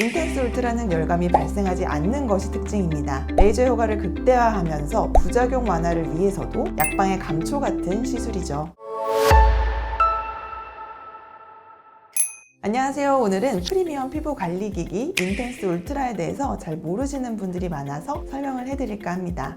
인텐스 울트라는 열감이 발생하지 않는 것이 특징입니다. 레이저 효과를 극대화하면서 부작용 완화를 위해서도 약방의 감초 같은 시술이죠. 안녕하세요. 오늘은 프리미엄 피부 관리 기기 인텐스 울트라에 대해서 잘 모르시는 분들이 많아서 설명을 해드릴까 합니다.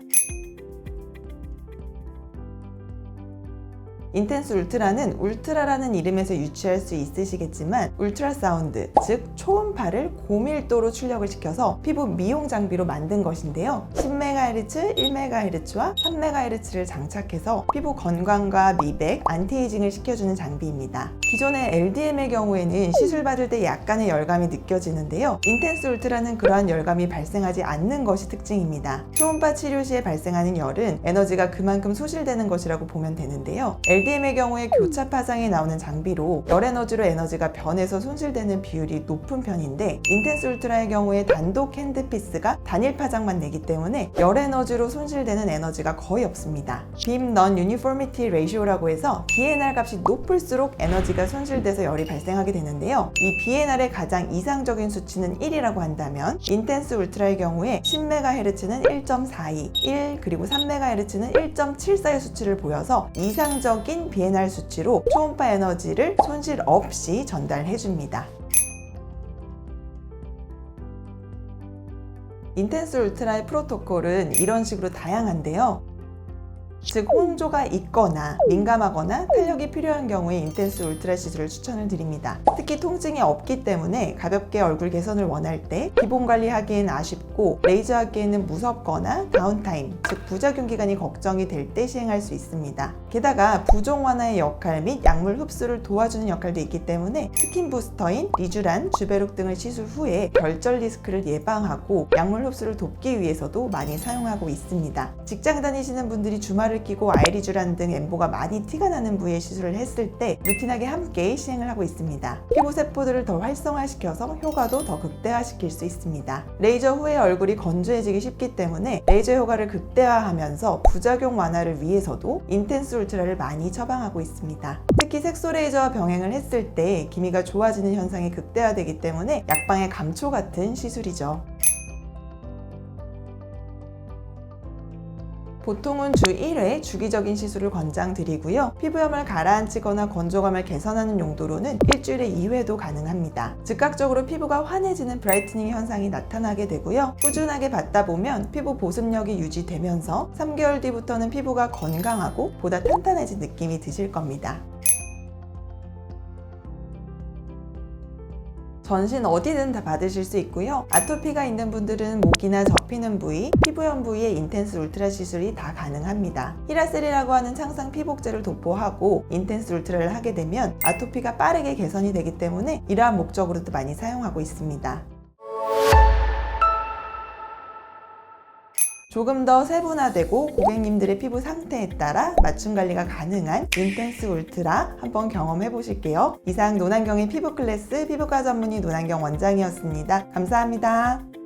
인텐스 울트라는 울트라라는 이름에서 유추할 수 있으시겠지만 울트라 사운드, 즉 초음파를 고밀도로 출력을 시켜서 피부 미용 장비로 만든 것인데요. 10MHz, 1MHz와 3MHz를 장착해서 피부 건강과 미백, 안티에이징을 시켜주는 장비입니다. 기존의 LDM의 경우에는 시술 받을 때 약간의 열감이 느껴지는데요. 인텐스 울트라는 그러한 열감이 발생하지 않는 것이 특징입니다. 초음파 치료 시에 발생하는 열은 에너지가 그만큼 소실되는 것이라고 보면 되는데요. LDM의 경우에 교차 파장이 나오는 장비로 열 에너지로 에너지가 변해서 손실되는 비율이 높은 편인데 인텐스 울트라의 경우에 단독 핸드피스가 단일 파장만 내기 때문에 열 에너지로 손실되는 에너지가 거의 없습니다. 빔 넌 유니포미티 레이쇼라고 해서 BNR 값이 높을수록 에너지가 손실돼서 열이 발생하게 되는데요. 이 BNR의 가장 이상적인 수치는 1이라고 한다면 인텐스 울트라의 경우에 10MHz는 1.42, 1 그리고 3MHz는 1.74의 수치를 보여서 이상적인 BNR 수치로 초음파 에너지를 손실 없이 전달해 줍니다. 인텐스 울트라의 프로토콜은 이런 식으로 다양한데요. 즉 홍조가 있거나 민감하거나 탄력이 필요한 경우에 인텐스 울트라 시술을 추천을 드립니다. 특히 통증이 없기 때문에 가볍게 얼굴 개선을 원할 때 기본 관리하기엔 아쉽고 레이저 하기에는 무섭거나 다운타임, 즉 부작용 기간이 걱정이 될 때 시행할 수 있습니다. 게다가 부종 완화의 역할 및 약물 흡수를 도와주는 역할도 있기 때문에 스킨 부스터인 리쥬란, 주베룩 등을 시술 후에 결절 리스크를 예방하고 약물 흡수를 돕기 위해서도 많이 사용하고 있습니다. 직장 다니시는 분들이 주말을 끼고 아이리쥬란 등 엠보가 많이 티가 나는 부위에 시술을 했을 때 루틴하게 함께 시행을 하고 있습니다. 피부 세포들을 더 활성화시켜서 효과도 더 극대화시킬 수 있습니다. 레이저 후에 얼굴이 건조해지기 쉽기 때문에 레이저 효과를 극대화하면서 부작용 완화를 위해서도 인텐스 울트라를 많이 처방하고 있습니다. 특히 색소 레이저와 병행을 했을 때 기미가 좋아지는 현상이 극대화되기 때문에 약방의 감초 같은 시술이죠. 보통은 주 1회 주기적인 시술을 권장드리고요. 피부염을 가라앉히거나 건조감을 개선하는 용도로는 일주일에 2회도 가능합니다. 즉각적으로 피부가 환해지는 브라이트닝 현상이 나타나게 되고요. 꾸준하게 받다 보면 피부 보습력이 유지되면서 3개월 뒤부터는 피부가 건강하고 보다 탄탄해진 느낌이 드실 겁니다. 전신 어디든 다 받으실 수 있고요. 아토피가 있는 분들은 목이나 접히는 부위, 피부염 부위에 인텐스 울트라 시술이 다 가능합니다. 히라셀이라고 하는 창상 피복제를 도포하고 인텐스 울트라를 하게 되면 아토피가 빠르게 개선이 되기 때문에 이러한 목적으로도 많이 사용하고 있습니다. 조금 더 세분화되고 고객님들의 피부 상태에 따라 맞춤 관리가 가능한 인텐스 울트라 한번 경험해 보실게요. 이상 노난경의 피부 클래스 피부과 전문의 노난경 원장이었습니다. 감사합니다.